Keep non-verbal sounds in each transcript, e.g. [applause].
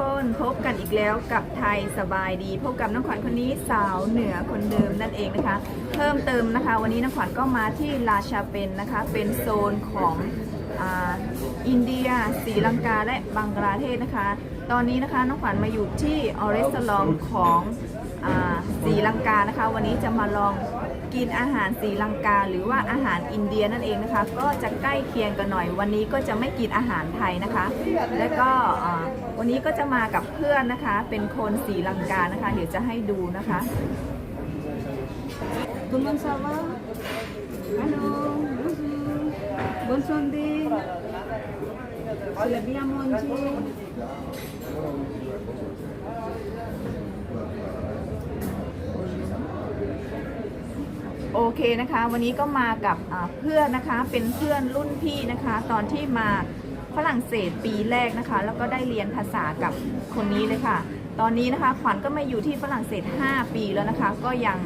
คนพบกันอีกแล้วกับไทยสบายดี พบกับน้องขวัญคนนี้สาวเหนือคนเดิมนั่นเองนะคะ เพิ่มเติมนะคะ วันนี้น้องขวัญก็มาที่ราชาเปนนะคะ เป็นโซนของออินเดียศรีลังกาและบังกลาเทศนะคะ ตอนนี้นะคะน้องขวัญมาอยู่ที่ออเรสลองของอาศรีลังกานะคะ วันนี้จะมาลองกินอาหารศรีลังกา หรือว่าอาหารอินเดียนั่นเองนะคะ ก็จะใกล้เคียงกันหน่อย วันนี้ก็จะไม่กินอาหารไทยนะคะ และก็ วันนี้ก็จะมากับเพื่อนนะคะ เป็นคนศรีลังกานะคะ เดี๋ยวจะให้ดูนะคะ Comment ça va Allô Bonjour Bonne santé C'est bien mangé โอเคนะคะ วันนี้ก็มากับอ่าเพื่อนนะคะ เป็นเพื่อนรุ่นพี่นะคะ ตอนที่มา ฝรั่งเศสปีแรกนะคะ แล้วก็ได้เรียนภาษากับคนนี้เลยค่ะ ตอนนี้นะคะขวัญก็มาอยู่ที่ฝรั่งเศส 5 ปีแล้วนะคะ ก็ยัง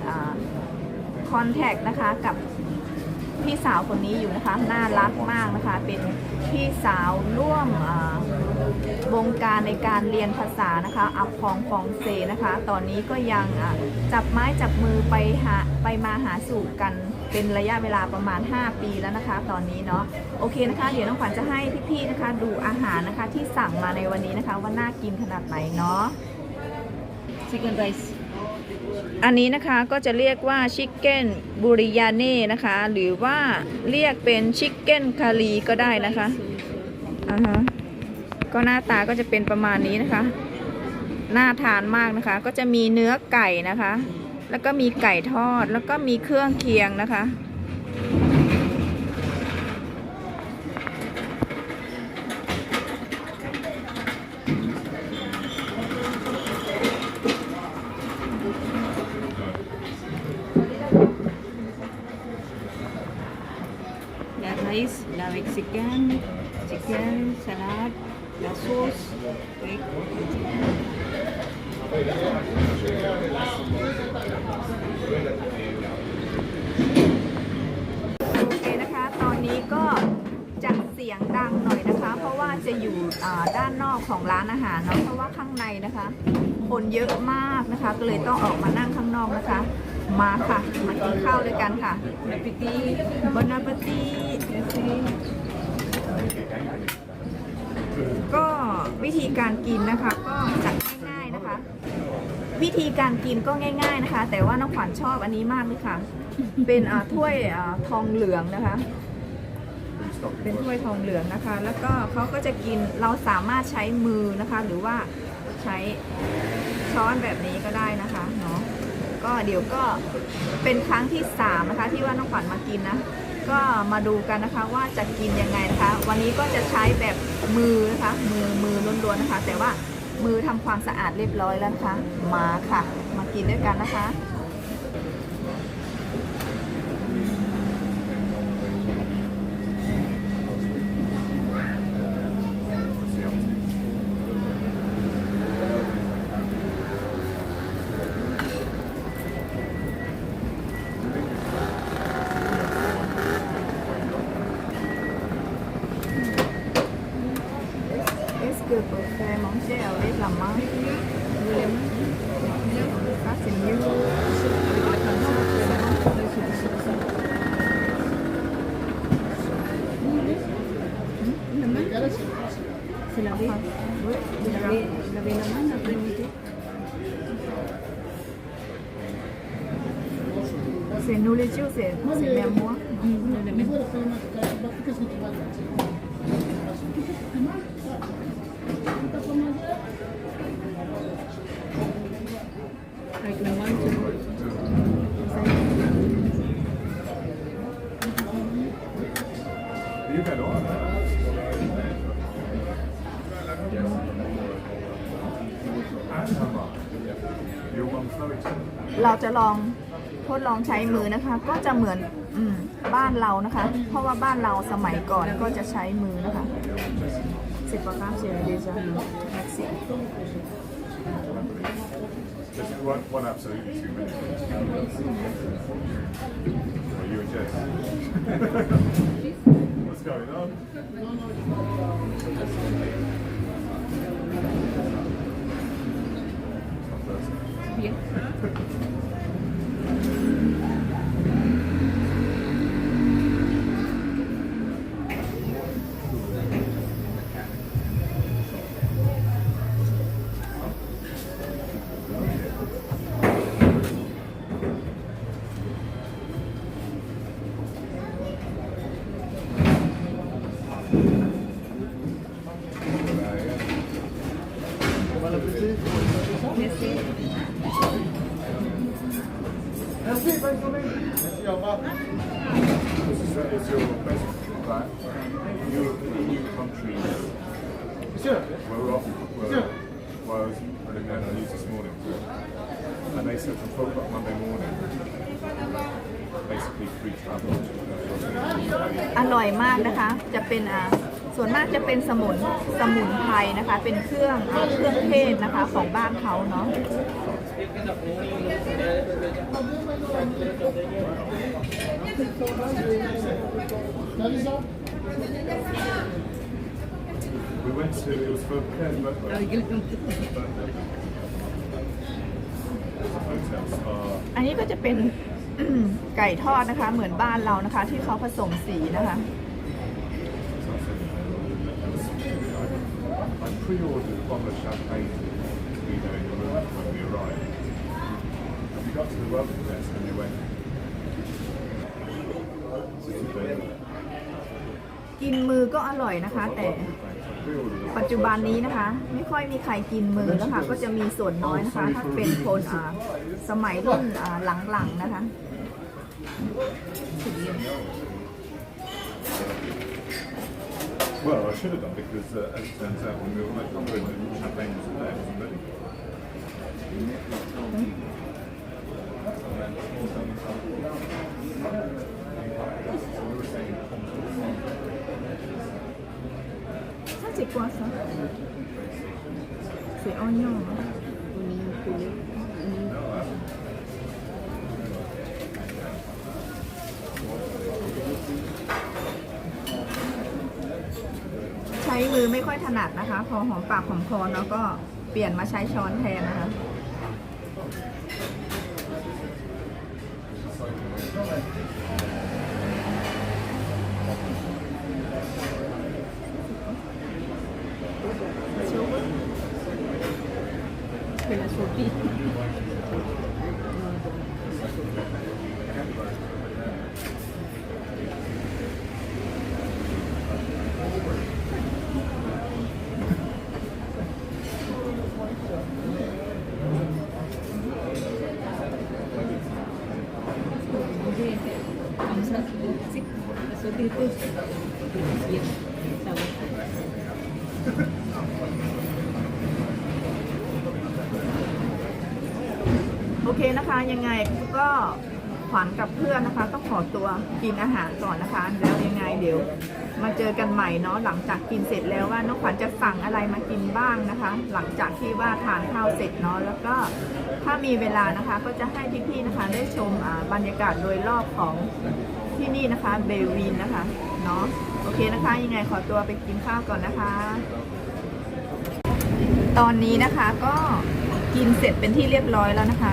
คอนแทคนะคะกับ พี่สาวคนนี้อยู่นะคะ น่ารักมากนะคะ เป็นพี่สาวร่วมวงการในการเรียนภาษานะคะ อัพพองฟองเซนะคะ ตอนนี้ก็ยังจับไม้จับมือไปหาไปมาหาสู่กันเป็นระยะเวลาประมาณ 5 ปีแล้วนะคะ ตอนนี้เนาะโอเคนะคะ เดี๋ยวน้องขวัญจะให้พี่ๆนะคะ ดูอาหารนะคะที่สั่งมาในวันนี้นะคะ ว่าน่ากินขนาดไหนเนาะ Chicken rice อันนี้นะคะก็จะเรียกว่าชิคเก้นบุริยาเน่นะคะ หรือว่าเรียกเป็นชิคเก้นคารีก็ได้นะคะอ่าฮะก็หน้าตาก็จะเป็นประมาณนี้นะคะ น่าทานมากนะคะ ก็จะมีเนื้อไก่นะคะ แล้วก็มีไก่ทอดแล้วก็มีเครื่องเคียงนะคะ La rice, la Mexican, chicken, salad, la sauce. Oui. โอเคนะคะ ตอนนี้ก็จะเสียงดังหน่อยนะคะ เพราะว่าจะอยู่ด้านนอกของร้านอาหารเนาะ เพราะว่าข้างในนะคะ คนเยอะมากนะคะ ก็เลยต้องออกมานั่งข้างนอกนะคะ มาค่ะ มากินข้าวด้วยกันค่ะ Bon appétit. บนอาปตีก็ วิธีการกินนะคะก็จัดง่ายๆนะคะ วิธีการกินก็ง่าย ๆนะคะ แต่ว่าน้องขวัญชอบอันนี้มากเลยค่ะ เป็นอ่าถ้วยอ่าทองเหลืองนะคะ เป็นถ้วยทองเหลืองนะคะ แล้วก็เขาก็จะกินเราสามารถใช้มือนะคะ หรือว่าใช้ช้อนแบบนี้ก็ได้นะคะเนาะก็เดี๋ยวก็เป็นครั้งที่สามนะคะ ที่ว่าน้องขวัญมากินนะ ก็มาดูกันนะคะว่าจะกินยังไงนะคะ วันนี้ก็จะใช้แบบมือนะคะ มือมือล้วนๆนะคะ แต่ว่ามือทำความสะอาดเรียบร้อยแล้วนะคะ มาค่ะ มากินด้วยกันนะคะ que pour faire manger avec la main Ça c'est mieux. C'est lavé. Oui, Laver, laver la main après midi. c'est nourriture, c'est c'est bien moi. Mm, le เราจะลองทดลองใช้มือนะคะ ก็จะเหมือนอบ้านเรานะคะ เพราะว่าบ้านเราสมัยก่อนก็จะใช้มือนะคะ C'est pas grave, déjà. Merci. One, you. [laughs] What's going on? Yeah. Bien. This is, uh, it's your best plan. New, new country. Where we're off, where, where I was running down the news this morning. And they said from 4 o'clock Monday morning, basically free travel. อร่อยมากนะคะ จะเป็นอ่า ส่วนมากจะเป็นสมุนสมุนไพรนะคะ เป็นเครื่องเครื่องเทศนะคะของบ้านเขาเนาะ We went to, it was for Claire's Ah, birthday. quel con- Hotel spa. อันนี้ก็จะเป็นไก่ทอดนะคะ เหมือนบ้านเรานะคะ ที่เขาผสมสีนะคะ I pre-ordered a bottle of champagne to be there in the room when we arrived. And we got to the welcome desk and they went, "This is available." กินมือก็อร่อยนะคะ แต่ ปัจจุบันนี้นะคะ ไม่ค่อยมีใครกินมือแล้วค่ะ ก็จะมีส่วนน้อยนะคะ ถ้าเป็นคนอ่าสมัยรุ่นอ่าหลังๆนะคะ Well, I should have done because uh, as it turns out, when we were like, the champagne wasn't there, wasn't ready. So we were saying, Ça, c'est quoi ça? C'est oignon. hein? นัดนะคะ พอหอมปากหอมคอเนาะก็เปลี่ยนมาใช้ช้อนแทนนะคะ que la sopita. โอเคนะคะ ยังไงก็ขวัญกับเพื่อนนะคะ ต้องขอตัวกินอาหารก่อนนะคะ แล้วยังไงเดี๋ยว มาเจอกันใหม่เนาะหลังจากกินเสร็จแล้วว่าน้องขวัญจะสั่งอะไรมากินบ้างนะคะ หลังจากที่ว่าทานข้าวเสร็จเนาะแล้วก็ถ้ามีเวลานะคะ ก็จะให้พี่ๆนะคะ ได้ชมบรรยากาศโดยรอบของ ที่นี่นะคะ เบลวินนะคะ เนาะ โอเคนะคะ ยังไงขอตัวไปกินข้าวก่อนนะคะ ตอนนี้นะคะก็กินเสร็จเป็นที่เรียบร้อยแล้วนะคะ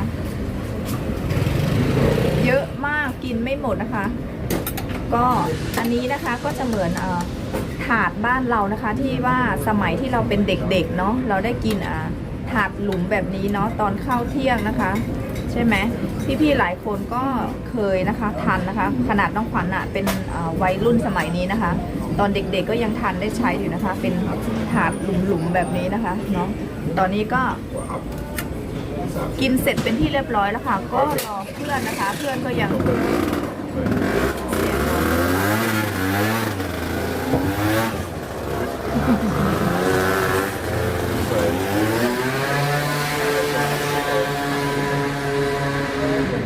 เยอะมากกินไม่หมดนะคะ ก็อันนี้นะคะก็จะเหมือนเอ่อถาดบ้านเรานะคะ ที่ว่าสมัยที่เราเป็นเด็กๆเนาะเราได้กินอ่าถาดหลุมแบบนี้เนาะตอนเข้าเที่ยงนะคะ ใช่ไหม พี่ๆหลายคนก็เคยนะคะทันนะคะ ขนาดน้องขวัญอะเป็นวัยรุ่นสมัยนี้นะคะ ตอนเด็กๆก็ยังทันได้ใช้อยู่นะคะ เป็นถาดหลุมๆแบบนี้นะคะเนาะตอนนี้ก็กินเสร็จเป็นที่เรียบร้อยแล้วค่ะ ก็รอเพื่อนนะคะ เพื่อนก็ยัง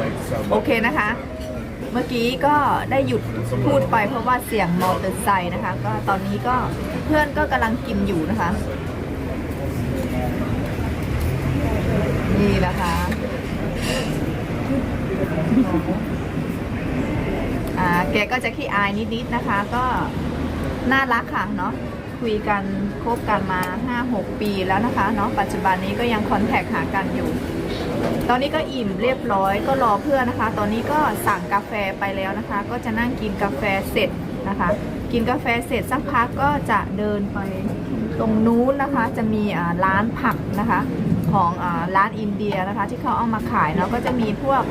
make some โอเคนะคะ เมื่อ กี้ก็ได้หยุดพูดไปเพราะว่าเสียงมอเตอร์ไซค์นะคะ ก็ตอนนี้ก็เพื่อนก็กำลังกินอยู่นะคะ นี่นะคะอ่าแกก็จะขี้อายนิดๆนะคะ ก็น่ารักค่ะเนาะคุยกันคบกันมา 5-6 ปีแล้วนะคะเนาะปัจจุบันนี้ก็ยังคอนแทคหากันอยู่ ตอนนี้ก็อิ่มเรียบร้อยก็รอเพื่อนนะคะ ตอนนี้ก็สั่งกาแฟไปแล้วนะคะ ก็จะนั่งกินกาแฟเสร็จนะคะ กินกาแฟเสร็จสักพักก็จะเดินไปตรงนู้นนะคะ จะมีร้านผักนะคะของอร้านอินเดียนะคะ ที่เขาเอามาขายเนาะก็จะมีพวก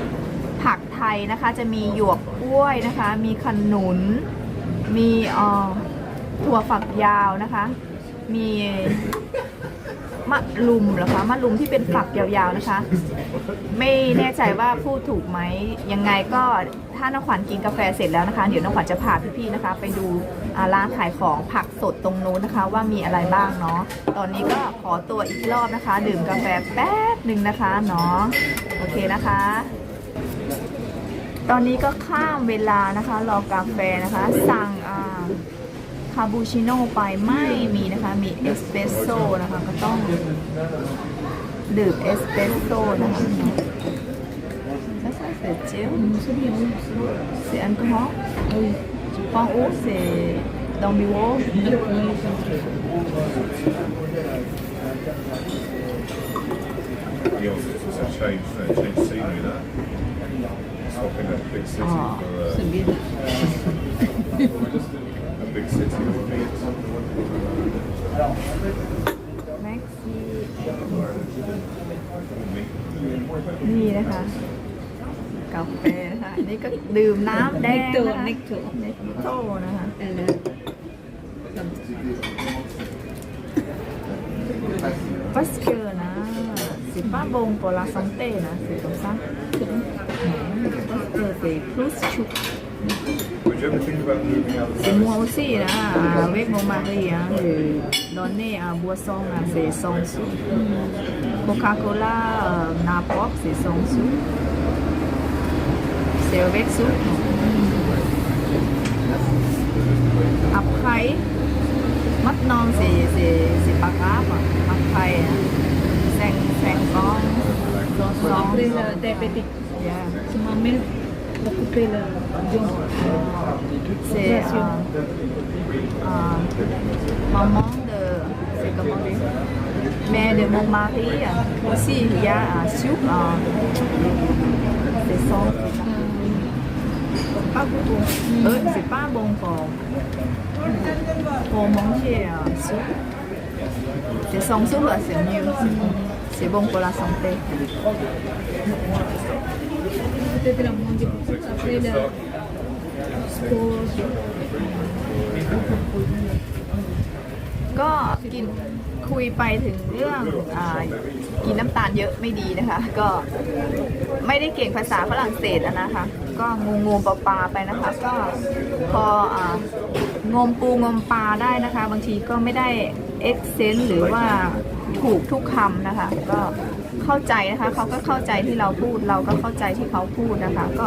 ผักไทยนะคะ จะมีหยวกกล้วยนะคะ มีขนุน มีอ่อถั่วฝักยาวนะคะ มี มะลุมเหรอคะมะลุมที่เป็นฝักยาวๆนะคะ ไม่แน่ใจว่าพูดถูกไหมยังไงก็ถ้าน้องขวัญกินกาแฟเสร็จแล้วนะคะ เดี๋ยวน้องขวัญจะพาพี่ๆนะคะ ไปดูร้านขายของผักสดตรงนู้นนะคะ ว่ามีอะไรบ้างเนาะตอนนี้ก็ขอตัวอีกรอบนะคะ ดื่มกาแฟแป๊บหนึ่งนะคะเนาะโอเคนะคะ ตอนนี้ก็ข้ามเวลานะคะ รอกาแฟนะคะ สั่งอ่า คาปูชิโน่ไปไม่มีนะคะ มีเอสเปรสโซ่นะคะก็ต้องดื่มเอสเปรสโซ่นะคะ Ça, ça, c'est dur. C'est un grand. Oui. Tu prends où C'est dans le bureau. Yeah, it's it's a change, uh, change scenery that. Swapping a big city Ah. for uh, C'est bien. a big city for me. Maxi. Me. นี่นะคะกาแฟนะคะอันนี่ก็ดื่มน้ำแดงนะคะเนกโตเนกโตนะคะ Elle a- ปัสเกอร์นะสิป้าบงโปลาซังเต้นะสิตรงซ้ำปัสเกอร์ c'est plus chou Would you ever think about moving out of C'est Paris? moi aussi, là, avec mon mari, hein, de donner à boisson, là, c'est 100 sous. Coca-Cola, euh, n'importe, c'est 100 sous. C'est avec sous. Après, maintenant, c'est, c'est, c'est pas grave. Après, hein, 5, 50, 60. Après le diabétique, Yeah. Va couper le viande. C'est euh, euh, maman de c'est comment dire? Mère de mon mari aussi il y a un soup euh, c'est son pas beaucoup c'est pas bon pour pour manger euh, soup c'est son soup là c'est mieux c'est bon pour la santé Peut-être la manger après le sport. ก็กินคุยไปถึงเรื่องอกินน้ำตาลเยอะไม่ดีนะคะ ก็ไม่ได้เก่งภาษาฝรั่งเศสนะคะ ก็งูงูปลาปลาไปนะคะ ก็พองมปูงมปลาได้นะคะ บางทีก็ไม่ได้เอ็กเซนต์หรือว่า ถูกทุกคำนะคะ ก็เข้าใจนะคะเขาก็เข้าใจที่เราพูดเราก็เข้าใจที่เขาพูดนะคะ ก็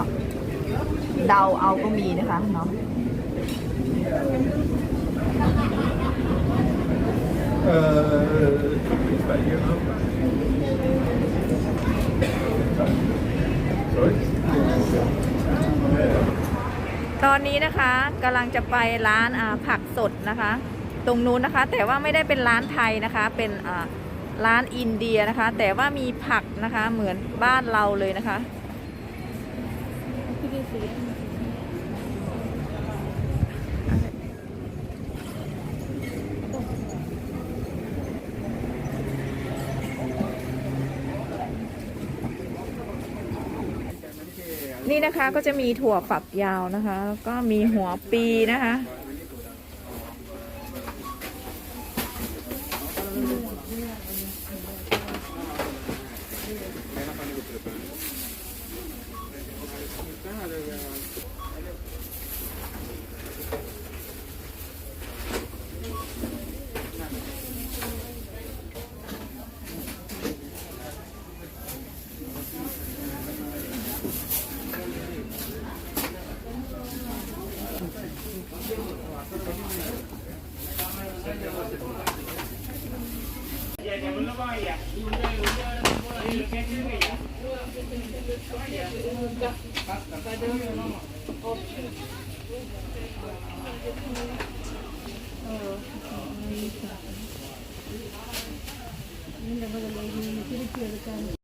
เดาเอาก็มีนะคะเนาะ Uh, it's about a year and a half. Sorry? ตอนนี้นะคะกำลังจะไปร้านผักสดนะคะ ตรงนู้นนะคะ แต่ว่าไม่ได้เป็นร้านไทยนะคะ เป็นอ่า ร้านอินเดียนะคะ แต่ว่ามีผักนะคะเหมือนบ้านเราเลยนะคะนี่นะคะก็จะมีถั่วฝักยาวนะคะแล้วก็มีหัวปีนะคะ திருப்பி எடுக்காம